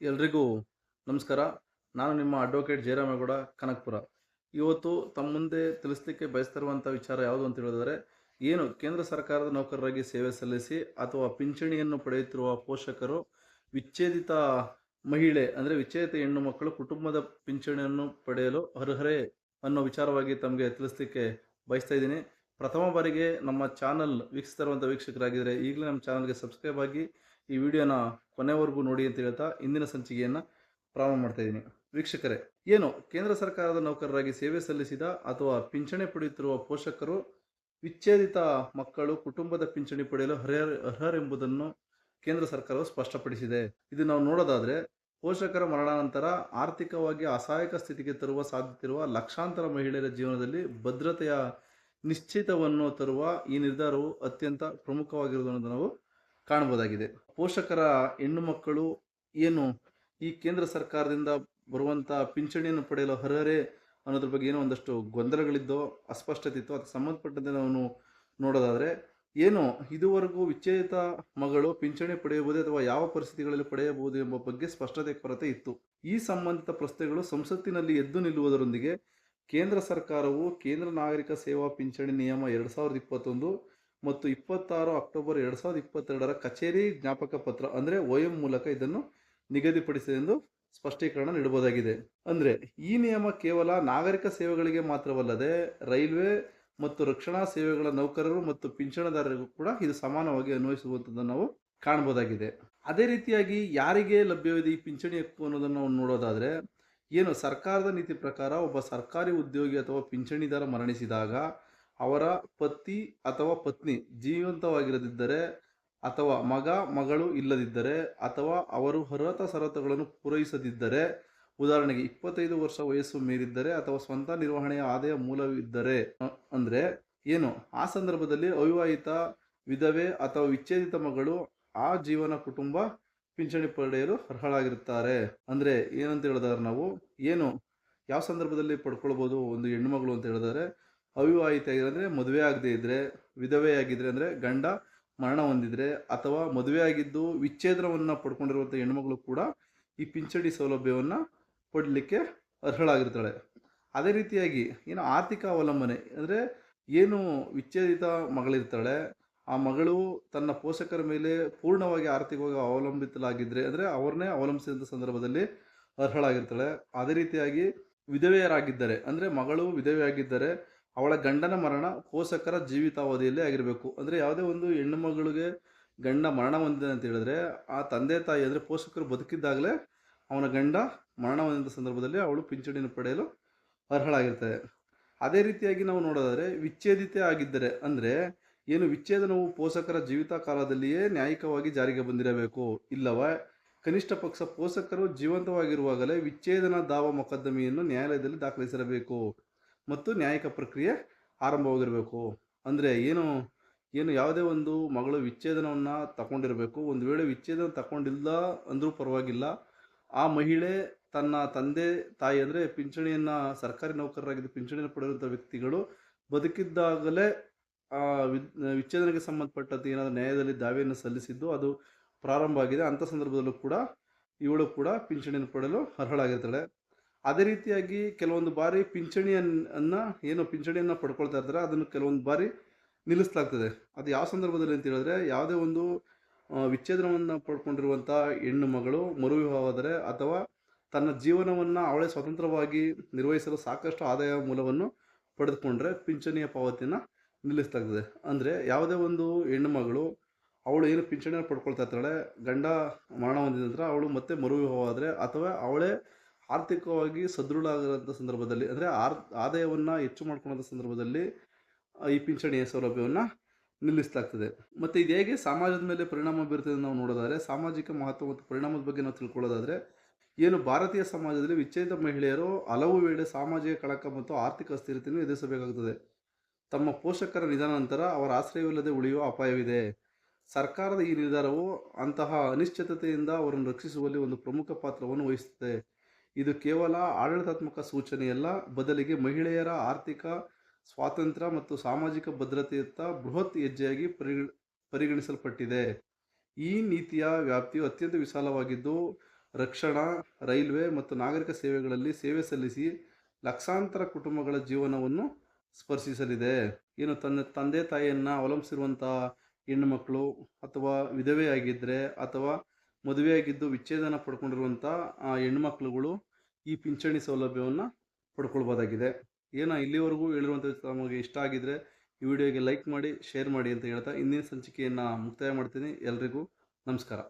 ಎಲ್ರಿಗೂ ನಮಸ್ಕಾರ. ನಾನು ನಿಮ್ಮ ಅಡ್ವೊಕೇಟ್ ಜಯರಾಮೇಗೌಡ, ಕನಕಪುರ. ಇವತ್ತು ತಮ್ಮ ಮುಂದೆ ತಿಳಿಸ್ಲಿಕ್ಕೆ ಬಯಸ್ತಿರುವಂಥ ವಿಚಾರ ಯಾವುದು ಅಂತ ಹೇಳಿದರೆ ಏನು ಕೇಂದ್ರ ಸರ್ಕಾರದ ನೌಕರರಾಗಿ ಸೇವೆ ಸಲ್ಲಿಸಿ ಅಥವಾ ಪಿಂಚಣಿಯನ್ನು ಪಡೆಯುತ್ತಿರುವ ಪೋಷಕರು ವಿಚ್ಛೇದಿತ ಮಹಿಳೆ, ಅಂದರೆ ವಿಚ್ಛೇದಿತ ಹೆಣ್ಣು ಮಕ್ಕಳು ಕುಟುಂಬದ ಪಿಂಚಣಿಯನ್ನು ಪಡೆಯಲು ಅರ್ಹರೇ ಅನ್ನೋ ವಿಚಾರವಾಗಿ ತಮಗೆ ತಿಳಿಸ್ಲಿಕ್ಕೆ ಬಯಸ್ತಾ ಇದ್ದೀನಿ. ಪ್ರಥಮ ಬಾರಿಗೆ ನಮ್ಮ ಚಾನಲ್ ವೀಕ್ಷಿಸ್ತಿರುವಂಥ ವೀಕ್ಷಕರಾಗಿದ್ದರೆ ಈಗಲೇ ನಮ್ಮ ಚಾನಲ್ಗೆ ಸಬ್ಸ್ಕ್ರೈಬ್ ಆಗಿ ಈ ವಿಡಿಯೋನ ಕೊನೆವರೆಗೂ ನೋಡಿ ಅಂತ ಹೇಳ್ತಾ ಇಂದಿನ ಸಂಚಿಕೆಯನ್ನು ಪ್ರಾರಂಭ ಮಾಡ್ತಾ ಇದ್ದೀನಿ ವೀಕ್ಷಕರೇ, ಏನು ಕೇಂದ್ರ ಸರ್ಕಾರದ ನೌಕರರಾಗಿ ಸೇವೆ ಸಲ್ಲಿಸಿದ ಅಥವಾ ಪಿಂಚಣಿ ಪಡೆಯುತ್ತಿರುವ ಪೋಷಕರು ವಿಚ್ಛೇದಿತ ಮಕ್ಕಳು ಕುಟುಂಬದ ಪಿಂಚಣಿ ಪಡೆಯಲು ಅರ್ಹ ಅರ್ಹರೆಂಬುದನ್ನು ಕೇಂದ್ರ ಸರ್ಕಾರವು ಸ್ಪಷ್ಟಪಡಿಸಿದೆ. ಇದು ನಾವು ನೋಡೋದಾದರೆ, ಪೋಷಕರ ಮರಣಾನಂತರ ಆರ್ಥಿಕವಾಗಿ ಅಸಹಾಯಕ ಸ್ಥಿತಿಗೆ ತರುವ ಸಾಧ್ಯತೆ ಇರುವ ಲಕ್ಷಾಂತರ ಮಹಿಳೆಯರ ಜೀವನದಲ್ಲಿ ಭದ್ರತೆಯ ನಿಶ್ಚಿತವನ್ನು ತರುವ ಈ ನಿರ್ಧಾರವು ಅತ್ಯಂತ ಪ್ರಮುಖವಾಗಿರುವುದನ್ನು ನಾವು ಕಾಣಬಹುದಾಗಿದೆ. ಪೋಷಕರ ಹೆಣ್ಣು ಮಕ್ಕಳು ಏನು ಈ ಕೇಂದ್ರ ಸರ್ಕಾರದಿಂದ ಬರುವಂಥ ಪಿಂಚಣಿಯನ್ನು ಪಡೆಯಲು ಅರ್ಹರೇ ಅನ್ನೋದ್ರ ಬಗ್ಗೆ ಏನೋ ಒಂದಷ್ಟು ಗೊಂದಲಗಳಿದ್ದೋ, ಅಸ್ಪಷ್ಟತೆ ಇತ್ತು, ಅದಕ್ಕೆ ಸಂಬಂಧಪಟ್ಟಂತೆ ನಾವು ನೋಡೋದಾದರೆ, ಏನು ಇದುವರೆಗೂ ವಿಚ್ಛೇದಿತ ಮಗಳು ಪಿಂಚಣಿ ಪಡೆಯಬಹುದೇ ಅಥವಾ ಯಾವ ಪರಿಸ್ಥಿತಿಗಳಲ್ಲಿ ಪಡೆಯಬಹುದು ಎಂಬ ಬಗ್ಗೆ ಸ್ಪಷ್ಟತೆ ಕೊರತೆ ಇತ್ತು. ಈ ಸಂಬಂಧಿತ ಪ್ರಶ್ನೆಗಳು ಸಂಸತ್ತಿನಲ್ಲಿ ಎದ್ದು ನಿಲ್ಲುವುದರೊಂದಿಗೆ ಕೇಂದ್ರ ಸರ್ಕಾರವು ಕೇಂದ್ರ ನಾಗರಿಕ ಸೇವಾ ಪಿಂಚಣಿ ನಿಯಮ ಎರಡು ಸಾವಿರದ ಇಪ್ಪತ್ತೊಂದು ಮತ್ತು ಇಪ್ಪತ್ತಾರು ಅಕ್ಟೋಬರ್ ಎರಡು ಸಾವಿರದ ಇಪ್ಪತ್ತೆರಡರ ಕಚೇರಿ ಜ್ಞಾಪಕ ಪತ್ರ, ಅಂದರೆ ಒ ಎಂ ಮೂಲಕ ಇದನ್ನು ನಿಗದಿಪಡಿಸಿದೆ ಎಂದು ಸ್ಪಷ್ಟೀಕರಣ ನೀಡಬಹುದಾಗಿದೆ. ಅಂದರೆ ಈ ನಿಯಮ ಕೇವಲ ನಾಗರಿಕ ಸೇವೆಗಳಿಗೆ ಮಾತ್ರವಲ್ಲದೆ ರೈಲ್ವೆ ಮತ್ತು ರಕ್ಷಣಾ ಸೇವೆಗಳ ನೌಕರರು ಮತ್ತು ಪಿಂಚಣಿದಾರರಿಗೂ ಕೂಡ ಇದು ಸಮಾನವಾಗಿ ಅನ್ವಯಿಸುವಂಥದ್ದನ್ನು ನಾವು ಕಾಣಬಹುದಾಗಿದೆ. ಅದೇ ರೀತಿಯಾಗಿ ಯಾರಿಗೆ ಲಭ್ಯವಿದೆ ಈ ಪಿಂಚಣಿ ಹಕ್ಕು ಅನ್ನೋದನ್ನು ನಾವು ನೋಡೋದಾದರೆ, ಏನು ಸರ್ಕಾರದ ನೀತಿ ಪ್ರಕಾರ ಒಬ್ಬ ಸರ್ಕಾರಿ ಉದ್ಯೋಗಿ ಅಥವಾ ಪಿಂಚಣಿದಾರ ಮರಣಿಸಿದಾಗ ಅವರ ಪತಿ ಅಥವಾ ಪತ್ನಿ ಜೀವಂತವಾಗಿರದಿದ್ದರೆ ಅಥವಾ ಮಗ, ಮಗಳು ಇಲ್ಲದಿದ್ದರೆ ಅಥವಾ ಅವರು ಅರ್ಹತಾ ಸರತಗಳನ್ನು ಪೂರೈಸದಿದ್ದರೆ, ಉದಾಹರಣೆಗೆ ಇಪ್ಪತ್ತೈದು ವರ್ಷ ವಯಸ್ಸು ಮೀರಿದ್ದರೆ ಅಥವಾ ಸ್ವಂತ ನಿರ್ವಹಣೆಯ ಆದಾಯ ಮೂಲವಿದ್ದರೆ, ಅಂದರೆ ಅಂದ್ರೆ ಏನು? ಆ ಸಂದರ್ಭದಲ್ಲಿ ಅವಿವಾಹಿತ ವಿಧವೆ ಅಥವಾ ವಿಚ್ಛೇದಿತ ಮಗಳು ಆ ಜೀವನ ಕುಟುಂಬ ಪಿಂಚಣಿ ಪಡೆಯಲು ಅರ್ಹಳಾಗಿರುತ್ತಾರೆ. ಅಂದರೆ ಏನಂತ ಹೇಳಿದಾರೆ ನಾವು ಏನು? ಯಾವ ಸಂದರ್ಭದಲ್ಲಿ ಪಡ್ಕೊಳ್ಬೋದು? ಒಂದು ಹೆಣ್ಣುಮಗಳು ಅಂತ ಹೇಳಿದ್ರೆ ಅವಿವಾಹಿತ ಆಗಿದ್ರೆ ಮದುವೆ ಆಗದೆ ಇದ್ರೆ ವಿಧವೆಯಾಗಿದ್ರೆ ಅಂದ್ರೆ ಗಂಡ ಮರಣ ಹೊಂದಿದ್ರೆ ಅಥವಾ ಮದುವೆ ಆಗಿದ್ದು ವಿಚ್ಛೇದನವನ್ನು ಪಡ್ಕೊಂಡಿರುವಂಥ ಹೆಣ್ಮಗಳು ಕೂಡ ಈ ಪಿಂಚಣಿ ಸೌಲಭ್ಯವನ್ನು ಪಡಲಿಕ್ಕೆ ಅರ್ಹಳಾಗಿರ್ತಾಳೆ. ಅದೇ ರೀತಿಯಾಗಿ ಏನು ಆರ್ಥಿಕ ಅವಲಂಬನೆ ಅಂದರೆ ಏನು ವಿಚ್ಛೇದಿತ ಮಗಳಿರ್ತಾಳೆ, ಆ ಮಗಳು ತನ್ನ ಪೋಷಕರ ಮೇಲೆ ಪೂರ್ಣವಾಗಿ ಆರ್ಥಿಕವಾಗಿ ಅವಲಂಬಿತಲಾಗಿದ್ದರೆ ಅಂದರೆ ಅವ್ರನ್ನೇ ಅವಲಂಬಿಸಿದಂಥ ಸಂದರ್ಭದಲ್ಲಿ ಅರ್ಹಳಾಗಿರ್ತಾಳೆ. ಅದೇ ರೀತಿಯಾಗಿ ವಿಧವೆಯರಾಗಿದ್ದಾರೆ ಅಂದರೆ ಮಗಳು ವಿಧವೆಯಾಗಿದ್ದರೆ ಅವಳ ಗಂಡನ ಮರಣ ಪೋಷಕರ ಜೀವಿತಾವಧಿಯಲ್ಲೇ ಆಗಿರಬೇಕು. ಅಂದರೆ ಯಾವುದೇ ಒಂದು ಹೆಣ್ಣು ಮಗಳಿಗೆ ಗಂಡ ಮರಣ ಹೊಂದಿದೆ ಅಂತ ಹೇಳಿದ್ರೆ, ಆ ತಂದೆ ತಾಯಿ ಅಂದರೆ ಪೋಷಕರು ಬದುಕಿದ್ದಾಗಲೇ ಅವನ ಗಂಡ ಮರಣ ಹೊಂದಿದ ಸಂದರ್ಭದಲ್ಲಿ ಅವಳು ಪಿಂಚಣಿಯನ್ನು ಪಡೆಯಲು ಅರ್ಹಳಾಗಿರ್ತಾರೆ ಅದೇ ರೀತಿಯಾಗಿ ನಾವು ನೋಡೋದಾದರೆ, ವಿಚ್ಛೇದಿತೆ ಆಗಿದ್ದರೆ ಅಂದರೆ ಏನು ವಿಚ್ಛೇದನವು ಪೋಷಕರ ಜೀವಿತ ಕಾಲದಲ್ಲಿಯೇ ನ್ಯಾಯಿಕವಾಗಿ ಜಾರಿಗೆ ಬಂದಿರಬೇಕು ಇಲ್ಲವ? ಕನಿಷ್ಠ ಪಕ್ಷ ಪೋಷಕರು ಜೀವಂತವಾಗಿರುವಾಗಲೇ ವಿಚ್ಛೇದನ ದಾವ ಮೊಕದ್ದಮೆಯನ್ನು ನ್ಯಾಯಾಲಯದಲ್ಲಿ ದಾಖಲಿಸಿರಬೇಕು. ಮತ್ತು ನ್ಯಾಯಿಕ ಪ್ರಕ್ರಿಯೆ ಆರಂಭವಾಗಿರಬೇಕು ಅಂದರೆ ಏನು ಏನು ಯಾವುದೇ ಒಂದು ಮಗಳು ವಿಚ್ಛೇದನವನ್ನು ತಗೊಂಡಿರಬೇಕು. ಒಂದು ವೇಳೆ ವಿಚ್ಛೇದನ ತಗೊಂಡಿಲ್ಲ ಅಂದರೂ ಪರವಾಗಿಲ್ಲ. ಆ ಮಹಿಳೆ ತನ್ನ ತಂದೆ, ತಾಯಿ ಅಂದರೆ ಪಿಂಚಣಿಯನ್ನು, ಸರ್ಕಾರಿ ನೌಕರರಾಗಿದ್ದು ಪಿಂಚಣಿಯನ್ನು ಪಡೆಯುವಂಥ ವ್ಯಕ್ತಿಗಳು ಬದುಕಿದ್ದಾಗಲೇ, ಆ ವಿಚ್ಛೇದನಕ್ಕೆ ಸಂಬಂಧಪಟ್ಟಂತೆ ಏನಾದರೂ ನ್ಯಾಯದಲ್ಲಿ ದಾವೆಯನ್ನು ಸಲ್ಲಿಸಿದ್ದು ಅದು ಪ್ರಾರಂಭ ಆಗಿದೆ. ಅಂಥ ಸಂದರ್ಭದಲ್ಲೂ ಕೂಡ ಇವಳು ಕೂಡ ಪಿಂಚಣಿಯನ್ನು ಪಡೆಯಲು ಅರ್ಹಳಾಗಿರ್ತಾಳೆ. ಅದೇ ರೀತಿಯಾಗಿ ಕೆಲವೊಂದು ಬಾರಿ ಪಿಂಚಣಿಯನ್ನ, ಏನು ಪಿಂಚಣಿಯನ್ನು ಪಡ್ಕೊಳ್ತಾ ಇರ್ತಾರೆ, ಅದನ್ನು ಕೆಲವೊಂದು ಬಾರಿ ನಿಲ್ಲಿಸಲಾಗ್ತದೆ. ಅದು ಯಾವ ಸಂದರ್ಭದಲ್ಲಿ ಅಂತ ಹೇಳಿದ್ರೆ, ಯಾವುದೇ ಒಂದು ವಿಚ್ಛೇದನವನ್ನು ಪಡ್ಕೊಂಡಿರುವಂಥ ಹೆಣ್ಣು ಮಗಳು ಮರುವಿವಾಹವಾದರೆ ಅಥವಾ ತನ್ನ ಜೀವನವನ್ನು ಅವಳೇ ಸ್ವತಂತ್ರವಾಗಿ ನಿರ್ವಹಿಸಲು ಸಾಕಷ್ಟು ಆದಾಯ ಮೂಲವನ್ನು ಪಡೆದುಕೊಂಡ್ರೆ ಪಿಂಚಣಿಯ ಪಾವತಿಯನ್ನು ನಿಲ್ಲಿಸಲಾಗ್ತದೆ. ಅಂದರೆ ಯಾವುದೇ ಒಂದು ಹೆಣ್ಣು ಮಗಳು ಅವಳು ಏನು ಪಿಂಚಣಿಯನ್ನು ಪಡ್ಕೊಳ್ತಾ ಇರ್ತಾಳೆ, ಗಂಡ ಮರಣ ಹೊಂದಿದ ನಂತರ ಅವಳು ಮತ್ತೆ ಮರುವಿವಾಹ ಆದರೆ ಅಥವಾ ಅವಳೇ ಆರ್ಥಿಕವಾಗಿ ಸದೃಢ ಆಗಿರೋಂಥ ಸಂದರ್ಭದಲ್ಲಿ, ಅಂದರೆ ಆರ್, ಆದಾಯವನ್ನು ಹೆಚ್ಚು ಮಾಡ್ಕೊಳ್ಳೋಂಥ ಸಂದರ್ಭದಲ್ಲಿ ಈ ಪಿಂಚಣಿಯ ಸೌಲಭ್ಯವನ್ನು ನಿಲ್ಲಿಸಲಾಗ್ತದೆ. ಮತ್ತು ಇದು ಹೇಗೆ ಸಮಾಜದ ಮೇಲೆ ಪರಿಣಾಮ ಬೀರ್ತದೆ ನಾವು ನೋಡೋದಾದರೆ, ಸಾಮಾಜಿಕ ಮಹತ್ವ ಮತ್ತು ಪರಿಣಾಮದ ಬಗ್ಗೆ ನಾವು ತಿಳ್ಕೊಳ್ಳೋದಾದರೆ, ಏನು ಭಾರತೀಯ ಸಮಾಜದಲ್ಲಿ ವಿಚ್ಛೇದ ಮಹಿಳೆಯರು ಹಲವು ವೇಳೆ ಸಾಮಾಜಿಕ ಕಳಕ ಮತ್ತು ಆರ್ಥಿಕ ಅಸ್ಥಿರತೆಯನ್ನು ಎದುರಿಸಬೇಕಾಗುತ್ತದೆ ತಮ್ಮ ಪೋಷಕರ ನಿಧನ ನಂತರ ಅವರ ಆಶ್ರಯವಿಲ್ಲದೆ ಉಳಿಯುವ ಅಪಾಯವಿದೆ. ಸರ್ಕಾರದ ಈ ನಿರ್ಧಾರವು ಅಂತಹ ಅನಿಶ್ಚಿತತೆಯಿಂದ ಅವರನ್ನು ರಕ್ಷಿಸುವಲ್ಲಿ ಒಂದು ಪ್ರಮುಖ ಪಾತ್ರವನ್ನು ವಹಿಸುತ್ತದೆ ಇದು ಕೇವಲ ಆಡಳಿತಾತ್ಮಕ ಸೂಚನೆಯಲ್ಲ, ಬದಲಿಗೆ ಮಹಿಳೆಯರ ಆರ್ಥಿಕ ಸ್ವಾತಂತ್ರ್ಯ ಮತ್ತು ಸಾಮಾಜಿಕ ಭದ್ರತೆಯತ್ತ ಬೃಹತ್ ಹೆಜ್ಜೆಯಾಗಿ ಪರಿಗ ಪರಿಗಣಿಸಲ್ಪಟ್ಟಿದೆ. ಈ ನೀತಿಯ ವ್ಯಾಪ್ತಿಯು ಅತ್ಯಂತ ವಿಶಾಲವಾಗಿದ್ದು, ರಕ್ಷಣಾ, ರೈಲ್ವೆ ಮತ್ತು ನಾಗರಿಕ ಸೇವೆಗಳಲ್ಲಿ ಸೇವೆ ಸಲ್ಲಿಸಿ ಲಕ್ಷಾಂತರ ಕುಟುಂಬಗಳ ಜೀವನವನ್ನು ಸ್ಪರ್ಶಿಸಲಿದೆ. ಏನು ತನ್ನ ತಂದೆ ತಾಯಿಯನ್ನು ಅವಲಂಬಿಸಿರುವಂಥ ಹೆಣ್ಣುಮಕ್ಕಳು ಅಥವಾ ವಿಧವೆಯಾಗಿದ್ದರೆ ಅಥವಾ ಮದುವೆಯಾಗಿದ್ದು ವಿಚ್ಛೇದನ ಪಡ್ಕೊಂಡಿರುವಂಥ ಹೆಣ್ಮಕ್ಳುಗಳು ಈ ಪಿಂಚಣಿ ಸೌಲಭ್ಯವನ್ನು ಪಡ್ಕೊಳ್ಬೋದಾಗಿದೆ. ಏನೋ ಇಲ್ಲಿವರೆಗೂ ಹೇಳಿರುವಂಥ ತಮಗೆ ಇಷ್ಟ ಆಗಿದ್ದರೆ ಈ ವಿಡಿಯೋಗೆ ಲೈಕ್ ಮಾಡಿ, ಶೇರ್ ಮಾಡಿ ಅಂತ ಹೇಳ್ತಾ ಇಂದಿನ ಸಂಚಿಕೆಯನ್ನು ಮುಕ್ತಾಯ ಮಾಡ್ತೀನಿ. ಎಲ್ರಿಗೂ ನಮಸ್ಕಾರ.